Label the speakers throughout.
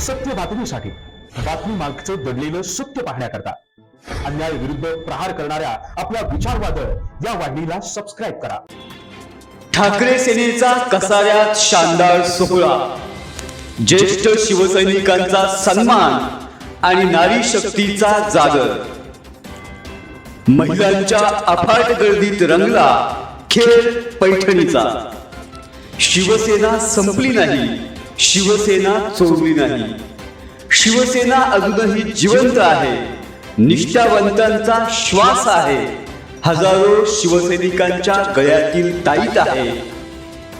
Speaker 1: सत्य बातमीसाठी बातमी मागचं दडलेलं सत्य पाहण्याकरता अन्याय विरुद्ध प्रहार करणाऱ्या आपल्या विचारवादळ या वाहिनीला सबस्क्राईब करा.
Speaker 2: ठाकरे सेनेचा कसाऱ्यात शानदार सोहळा ज्येष्ठ शिवसैनिकांचा सन्मान आणि नारी शक्तीचा जागर. महिलांच्या अफाट गर्दीत रंगला खेळ पैठणीचा. शिवसेना संपली नाही. शिवसेना चोरली नाही. शिवसेना अजूनही जिवंत आहे. निष्ठावंतांचा श्वास आहे. हजारो शिवसैनिकांच्या गळ्यातील ताईत आहे.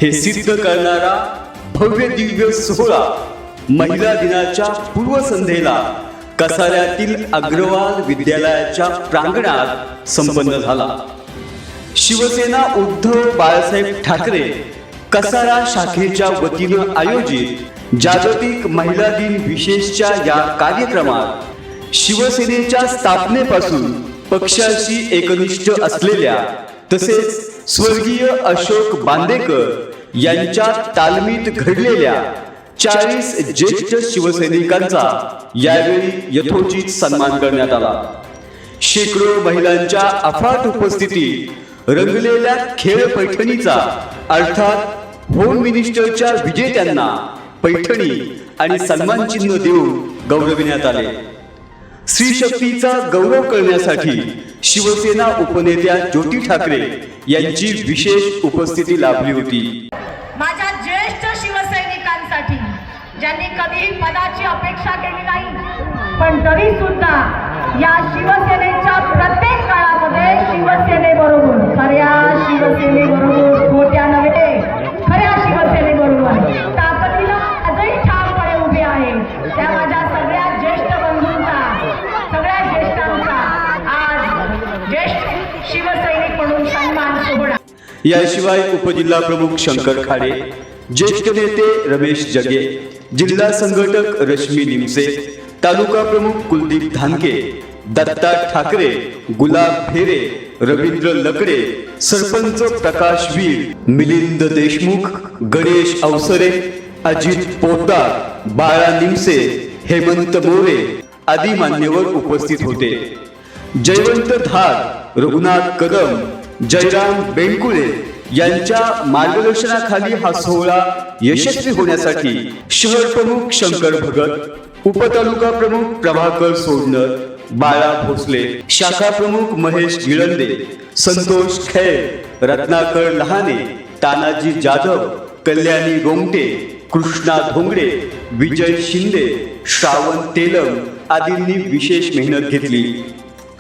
Speaker 2: हे सिद्ध करणारा भव्य दिव्य सोहळा महिला दिनाच्या पूर्वसंध्येला कसाऱ्यातील अग्रवाल विद्यालयाच्या प्रांगणात संपन्न झाला. शिवसेना उद्धव बाळासाहेब ठाकरे कसारा शाखेच्या वतीनं आयोजित जागतिक महिला दिन विशेषच्या या कार्यक्रमात शिवसेनेच्या स्थापनेपासून पक्षाशी एकनिष्ठ असलेल्या तसेच स्वर्गीय अशोक बांदेकर यांच्या तालमीत घडलेल्या चाळीस ज्येष्ठ शिवसैनिकांचा यावेळी यथोचित सन्मान करण्यात आला. शेकडो महिलांच्या अफाट उपस्थितीत रंगलेल्या खेळ पैठणीचा अर्थात होम मिनिस्टरच्या विजेत्यांना पैठणी आणि सन्मान चिन्ह देऊन गौरविण्यात आले. श्री शक्तीचा गौरव करण्यासाठी शिवसेना उपनेत्या ज्योती ठाकरे यांची विशेष उपस्थिती लाभली होती.
Speaker 3: माझ्या ज्येष्ठ शिवसैनिकांसाठी ज्यांनी कधीही पदाची अपेक्षा केली नाही पण तरी सुद्धा या शिवसेनेच्या
Speaker 2: याशिवाय उपजिल्हा प्रमुख शंकर खाडे ज्येष्ठ नेते रमेश जगे जिल्हा संघटक रश्मी निमसे तालुका प्रमुख कुलदीप धानके दत्ता ठाकरे गुलाब फेरे रवींद्र लकडे सरपंच प्रकाश वीर मिलिंद देशमुख गणेश अवसरे अजित पोद्दार बाळा निमसे हेमंत मोरे आदी मान्यवर उपस्थित होते. जयवंत धार रघुनाथ कदम जयराम बेंकुळे यांच्या मार्गदर्शनाखाली हा सोहळा यशस्वी होण्यासाठी शहर प्रमुख शंकर भगत उपतालुका प्रमुख प्रभाकर सोडणर बाळा भोसले शाखा प्रमुख महेश गिळंदे संतोष खैर रत्नाकर लहाने तानाजी जाधव कल्याणी गोमटे कृष्णा धोंगडे विजय शिंदे श्रावण तेलम आदींनी विशेष मेहनत घेतली.